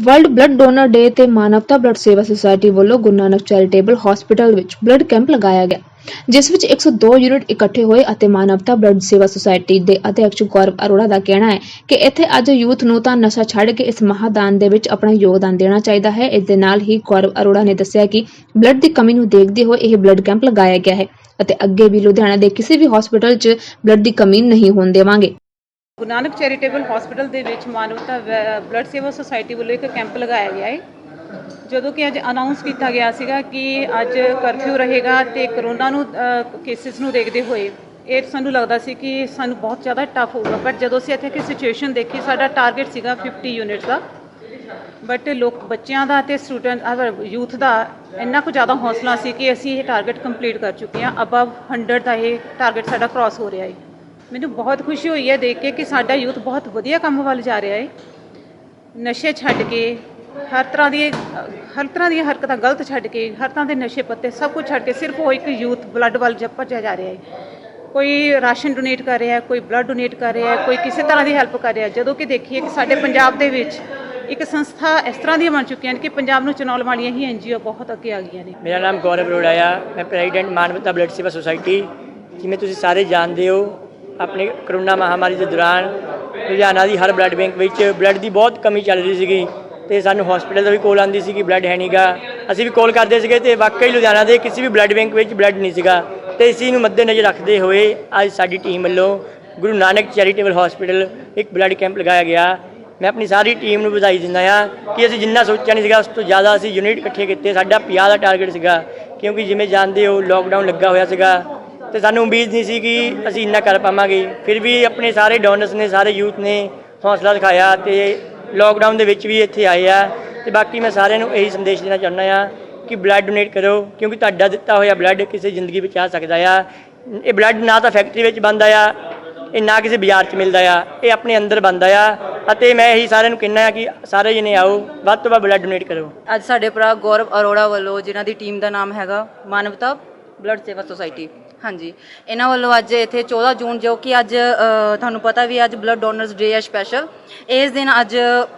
World blood donor ਡੇ ਤੇ ਮਾਨਵਤਾ blood ਸੇਵਾ ਸੁਸਾਇਟੀ ਵੱਲੋਂ ਗੁਰੂ ਨਾਨਕ ਚੈਰੀਟੇਬਲ ਹਸਪੀਟਲ ਵਿੱਚ ਬਲੱਡ ਕੈਂਪ ਲਗਾਇਆ ਗਿਆ, ਜਿਸ ਵਿੱਚ 102 ਯੂਨਿਟ ਇਕੱਠੇ ਹੋਏ ਅਤੇ ਮਾਨਵਤਾ ਬਲੱਡ ਸੇਵਾ ਸੁਸਾਇਟੀ ਦੇ ਅਧਿਕਸ਼ ਗੌਰਵ ਅਰੋੜਾ ਦਾ ਕਹਿਣਾ ਹੈ ਕਿ ਇੱਥੇ ਅੱਜ ਯੂਥ ਨੂੰ ਤਾਂ ਨਸ਼ਾ ਛੱਡ ਕੇ ਇਸ ਮਹਾਦਾਨ ਦੇ ਵਿੱਚ ਆਪਣਾ ਯੋਗਦਾਨ ਦੇਣਾ ਚਾਹੀਦਾ ਹੈ। ਇਸ ਦੇ ਨਾਲ ਹੀ ਗੌਰਵ ਅਰੋੜਾ ਨੇ ਦੱਸਿਆ ਕਿ ਬਲੱਡ ਦੀ ਕਮੀ ਨੂੰ ਦੇਖਦੇ ਹੋਏ ਇਹ ਬਲੱਡ ਕੈਂਪ ਲਗਾਇਆ ਗਿਆ ਹੈ ਅਤੇ ਅੱਗੇ ਵੀ ਲੁਧਿਆਣਾ ਦੇ ਕਿਸੇ ਵੀ ਹਸਪੀਟਲ 'ਚ ਬਲੱਡ ਦੀ ਕਮੀ ਨਹੀਂ ਹੋਣ ਦੇਵਾਂਗੇ। ਗੁਰੂ ਨਾਨਕ ਚੈਰੀਟੇਬਲ ਹਸਪੀਟਲ ਦੇ ਵਿੱਚ ਮਾਨਵਤਾ ਵੈ- ਬਲੱਡ ਸੇਵਾ ਸੁਸਾਇਟੀ ਵੱਲੋਂ ਇੱਕ ਕੈਂਪ ਲਗਾਇਆ ਗਿਆ ਹੈ ਜਦੋਂ ਕਿ ਅੱਜ ਅਨਾਉਂਸ ਕੀਤਾ ਗਿਆ ਸੀਗਾ ਕਿ ਅੱਜ ਕਰਫਿਊ ਰਹੇਗਾ ਤੇ ਕਰੋਨਾ ਨੂੰ ਕੇਸਿਸ ਨੂੰ ਦੇਖਦੇ ਹੋਏ ਇਹ ਸਾਨੂੰ ਲੱਗਦਾ ਸੀ ਕਿ ਸਾਨੂੰ ਬਹੁਤ ਜ਼ਿਆਦਾ ਟਫ ਹੋਊਗਾ। ਬਟ ਜਦੋਂ ਅਸੀਂ ਇੱਥੇ ਕਿ ਸਿਚੁਏਸ਼ਨ ਦੇਖੀ, ਸਾਡਾ ਟਾਰਗੇਟ ਸੀਗਾ 50 ਯੂਨਿਟਸ ਦਾ। ਬਟ ਲੋਕ, ਬੱਚਿਆਂ ਦਾ ਤੇ ਸਟੂਡੈਂਟ ਯੂਥ ਦਾ ਇੰਨਾ ਕੁ ਜ਼ਿਆਦਾ ਹੌਸਲਾ ਸੀ ਕਿ ਅਸੀਂ ਇਹ ਟਾਰਗੇਟ ਕੰਪਲੀਟ ਕਰ ਚੁੱਕੇ ਹਾਂ। ਅਬਵ 100 ਦਾ ਇਹ ਟਾਰਗੇਟ ਸਾਡਾ ਕ੍ਰਾਸ ਹੋ ਰਿਹਾ ਹੈ ਮੈਨੂੰ ਬਹੁਤ ਖੁਸ਼ੀ ਹੋਈ ਹੈ ਦੇਖ ਕੇ ਕਿ ਸਾਡਾ ਯੂਥ ਬਹੁਤ ਵਧੀਆ ਕੰਮ ਵੱਲ ਜਾ ਰਿਹਾ ਹੈ। ਨਸ਼ੇ ਛੱਡ ਕੇ ਹਰ ਤਰ੍ਹਾਂ ਦੀ, ਹਰ ਤਰ੍ਹਾਂ ਦੀਆਂ ਹਰਕਤਾਂ ਗਲਤ ਛੱਡ ਕੇ, ਹਰ ਤਰ੍ਹਾਂ ਦੇ ਨਸ਼ੇ ਪੱਤੇ ਸਭ ਕੁਝ ਛੱਡ ਕੇ ਸਿਰਫ ਉਹ ਇੱਕ ਯੂਥ ਬਲੱਡ ਵੱਲ ਜ- ਭੱਜਿਆ ਜਾ ਰਿਹਾ ਹੈ। ਕੋਈ ਰਾਸ਼ਨ ਡੋਨੇਟ ਕਰ ਰਿਹਾ, ਕੋਈ ਬਲੱਡ ਡੋਨੇਟ ਕਰ ਰਿਹਾ, ਕੋਈ ਕਿਸੇ ਤਰ੍ਹਾਂ ਦੀ ਹੈਲਪ ਕਰ ਰਿਹਾ। ਜਦੋਂ ਕਿ ਦੇਖੀਏ ਕਿ ਸਾਡੇ ਪੰਜਾਬ ਦੇ ਵਿੱਚ ਇੱਕ ਸੰਸਥਾ ਇਸ ਤਰ੍ਹਾਂ ਦੀਆਂ ਬਣ ਚੁੱਕੀਆਂ ਨੇ ਕਿ ਪੰਜਾਬ ਨੂੰ ਚਲਾਉਣ ਵਾਲੀਆਂ ਹੀ ਐਨਜੀਓ ਬਹੁਤ ਅੱਗੇ ਆ ਗਈਆਂ ਨੇ। ਮੇਰਾ ਨਾਮ ਗੌਰਵ ਅਰੋੜਾ ਆ। ਮੈਂ ਪ੍ਰੈਜ਼ੀਡੈਂਟ ਮਾਨਵਤਾ ਬਲੱਡ ਸੇਵਾ ਸੁਸਾਇਟੀ ਜਿਵੇਂ ਤੁਸੀਂ ਸਾਰੇ ਜਾਣਦੇ ਹੋ ਆਪਣੇ ਕਰੋਨਾ ਮਹਾਮਾਰੀ ਦੇ ਦੌਰਾਨ ਲੁਧਿਆਣਾ ਦੀ ਹਰ ਬਲੱਡ ਬੈਂਕ ਵਿੱਚ ਬਲੱਡ ਦੀ ਬਹੁਤ ਕਮੀ ਚੱਲ ਰਹੀ ਸੀਗੀ ਤੇ ਸਾਨੂੰ ਹਸਪੀਟਲ ਦਾ ਵੀ ਕੋਲ ਆਂਦੀ ਸੀ ਕਿ ਬਲੱਡ ਹੈ ਨਹੀਂਗਾ ਅਸੀਂ ਵੀ ਕੋਲ ਕਰਦੇ ਸੀਗੇ ਤੇ ਵਾਕਈ ਲੁਧਿਆਣਾ ਦੇ ਕਿਸੇ ਵੀ ਬਲੱਡ ਬੈਂਕ ਵਿੱਚ ਬਲੱਡ ਨਹੀਂ ਸੀਗਾ। ਤੇ ਇਸੀ ਨੂੰ ਮੱਦੇਨਜ਼ਰ ਰੱਖਦੇ ਹੋਏ ਅੱਜ ਸਾਡੀ ਟੀਮ ਵੱਲੋਂ ਗੁਰੂ ਨਾਨਕ ਚੈਰੀਟੇਬਲ ਹਸਪੀਟਲ ਇੱਕ ਬਲੱਡ ਕੈਂਪ ਲਗਾਇਆ ਗਿਆ। ਮੈਂ ਆਪਣੀ ਸਾਰੀ ਟੀਮ ਨੂੰ ਵਧਾਈ ਦਿੰਦਾ ਆ ਕਿ ਅਸੀਂ ਜਿੰਨਾ ਸੋਚਿਆ ਨਹੀਂ ਸੀਗਾ, ਉਸ ਤੋਂ ਜ਼ਿਆਦਾ ਅਸੀਂ ਯੂਨਿਟ ਇਕੱਠੇ ਕੀਤੇ। ਸਾਡਾ 50 ਦਾ ਟਾਰਗੇਟ ਸੀਗਾ ਕਿਉਂਕਿ ਜਿਵੇਂ ਜਾਣਦੇ ਹੋ ਲੋਕਡਾਊਨ ਲੱਗਾ ਹੋਇਆ ਸੀਗਾ। ਤੇ ਸਾਨੂੰ ਉਮੀਦ ਨਹੀਂ ਸੀ ਕਿ ਅਸੀਂ ਇੰਨਾ ਕਰ ਪਾਵਾਂਗੇ। ਫਿਰ ਵੀ ਆਪਣੇ ਸਾਰੇ ਡੋਨਰਸ ਨੇ, ਸਾਰੇ ਯੂਥ ਨੇ ਹੌਸਲਾ ਦਿਖਾਇਆ ਤੇ ਲੋਕਡਾਊਨ ਦੇ ਵਿੱਚ ਵੀ ਇੱਥੇ ਆਏ ਆ। ਤੇ ਬਾਕੀ ਮੈਂ ਸਾਰਿਆਂ ਨੂੰ ਇਹੀ ਸੰਦੇਸ਼ ਦੇਣਾ ਚਾਹੁੰਦਾ ਆ ਕਿ ਬਲੱਡ ਡੋਨੇਟ ਕਰੋ, ਕਿਉਂਕਿ ਤੁਹਾਡਾ ਦਿੱਤਾ ਹੋਇਆ ਬਲੱਡ ਕਿਸੇ ਜ਼ਿੰਦਗੀ ਬਚਾ ਸਕਦਾ ਆ। ਇਹ ਬਲੱਡ ਨਾ ਤਾਂ ਫੈਕਟਰੀ ਵਿੱਚ ਬਣਦਾ ਆ, ਇਹ ਨਾ ਕਿਸੇ ਬਾਜ਼ਾਰ 'ਚ ਮਿਲਦਾ ਆ, ਇਹ ਆਪਣੇ ਅੰਦਰ ਬਣਦਾ ਆ। ਅਤੇ ਮੈਂ ਇਹੀ ਸਾਰਿਆਂ ਨੂੰ ਕਹਿੰਦਾ ਆ ਕਿ ਸਾਰੇ ਜਣੇ ਆਓ, ਵੱਧ ਤੋਂ ਵੱਧ ਬਲੱਡ ਡੋਨੇਟ ਕਰੋ। ਅੱਜ ਸਾਡੇ ਭਰਾ ਗੌਰਵ ਅਰੋੜਾ ਵੱਲੋਂ ਜਿਨ੍ਹਾਂ ਦੀ ਟੀਮ ਦਾ ਨਾਮ ਹੈਗਾ, ਮਾਨਵਤਾ ਬਲੱਡ ਸੇਵਾ ਸੁਸਾਇਟੀ ਹਾਂਜੀ। ਇਹਨਾਂ ਵੱਲੋਂ ਅੱਜ ਇੱਥੇ 14 ਜੂਨ ਜੋ ਕਿ ਅੱਜ ਅ, ਤੁਹਾਨੂੰ ਪਤਾ ਵੀ ਅੱਜ ਬਲੱਡ ਡੋਨਰਸ ਡੇ ਹੈ ਸਪੈਸ਼ਲ ਇਸ ਦਿਨ ਅੱਜ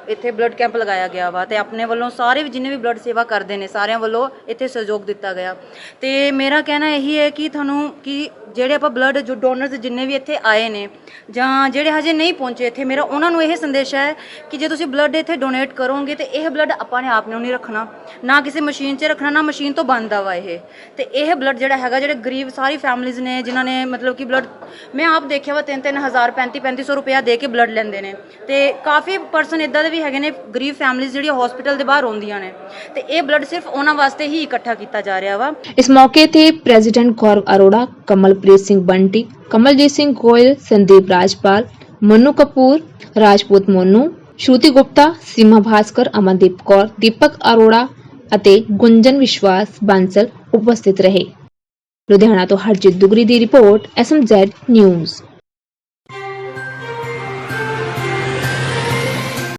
ਇੱਥੇ ਬਲੱਡ ਕੈਂਪ ਲਗਾਇਆ ਗਿਆ ਵਾ ਤੇ ਆਪਣੇ ਵੱਲੋਂ ਸਾਰੇ ਵੀ ਜਿੰਨੇ ਵੀ ਬਲੱਡ ਸੇਵਾ ਕਰਦੇ ਨੇ ਸਾਰਿਆਂ ਵੱਲੋਂ ਇੱਥੇ ਸਹਿਯੋਗ ਦਿੱਤਾ ਗਿਆ। ਤੇ ਮੇਰਾ ਕਹਿਣਾ ਇਹੀ ਹੈ ਕਿ ਤੁਹਾਨੂੰ ਕਿ ਜਿਹੜੇ ਆਪਾਂ ਬਲੱਡ ਜੋ ਡੋਨਰਸ ਜਿੰਨੇ ਵੀ ਇੱਥੇ ਆਏ ਨੇ ਜਾਂ ਜਿਹੜੇ ਹਜੇ ਨਹੀਂ ਪਹੁੰਚੇ ਇੱਥੇ, ਮੇਰਾ ਉਹਨਾਂ ਨੂੰ ਇਹ ਸੰਦੇਸ਼ ਹੈ ਕਿ ਜੇ ਤੁਸੀਂ ਬਲੱਡ ਇੱਥੇ ਡੋਨੇਟ ਕਰੋਗੇ ਤੇ ਇਹ ਬਲੱਡ ਆਪਾਂ ਨੇ ਆਪ ਨੂੰ ਨਹੀਂ ਰੱਖਣਾ। ਨਾ ਕਿਸੇ ਮਸ਼ੀਨ 'ਚ ਰੱਖਣਾ, ਨਾ ਮਸ਼ੀਨ ਤੋਂ ਬਣਦਾ ਵਾ ਇਹ। ਤੇ ਇਹ ਬਲੱਡ ਜਿਹੜਾ ਹੈਗਾ, ਜਿਹੜੇ ਗਰੀਬ ਸਾਰੀ ਫੈਮਿਲੀਜ਼ ਨੇ, ਜਿਨ੍ਹਾਂ ਨੇ ਮਤਲਬ ਕਿ ਬਲੱਡ ਮੈਂ ਆਪ ਦੇਖਿਆ ਵਾ 3-3000 35-3500 ਰੁਪਇਆ ਦੇ ਕੇ ਬਲੱਡ ਲੈਂਦੇ ਨੇ। ਤੇ ਕਾਫੀ ਪਰਸਨ ਇਦਾਂ ਦੇ ਵੀ ਹੈਗੇ ਨੇ, ਗਰੀਬ ਫੈਮਿਲੀਜ਼ ਜਿਹੜੀਆਂ ਹਸਪੀਟਲ ਦੇ ਬਾਹਰ ਆਉਂਦੀਆਂ ਨੇ। ਤੇ ਇਹ ਬਲੱਡ ਸਿਰਫ ਉਹਨਾਂ ਵਾਸਤੇ ਹੀ ਇਕੱਠਾ ਕੀਤਾ ਜਾ ਰਿਹਾ ਵਾ। ਇਸ ਮੌਕੇ ਤੇ ਪ੍ਰੈਜ਼ੀਡੈਂਟ ਗੌਰਵ ਅਰੋੜਾ, ਕਮਲਪ੍ਰੀਤ ਸਿੰਘ ਬੰਟੀ ਕਮਲਜੀਤ ਸਿੰਘ ਗੋਇਲ, ਸੰਦੀਪ ਰਾਜਪਾਲ, ਮਨੂ ਕਪੂਰ, ਰਾਜਪੂਤ ਮੋਨੂ, ਸ਼੍ਰੂਤੀ ਗੁਪਤਾ, ਸੀਮਾ ਭਾਸਕਰ, ਅਮਨਦੀਪ ਕੌਰ, ਦੀਪਕ ਅਰੋੜਾ ਅਤੇ ਗੁੰਜਨ ਵਿਸ਼ਵਾਸ ਬਾਂਸਲ ਉਪਸਥਿਤ ਰਹੇ। ਲੁਧਿਆਣਾ ਤੋਂ ਹਰਜੀਤ ਦੁਗਰੀ ਦੀ ਰਿਪੋਰਟ, ਐਸਐਮਜ਼ੈਡ ਨਿਊਜ਼।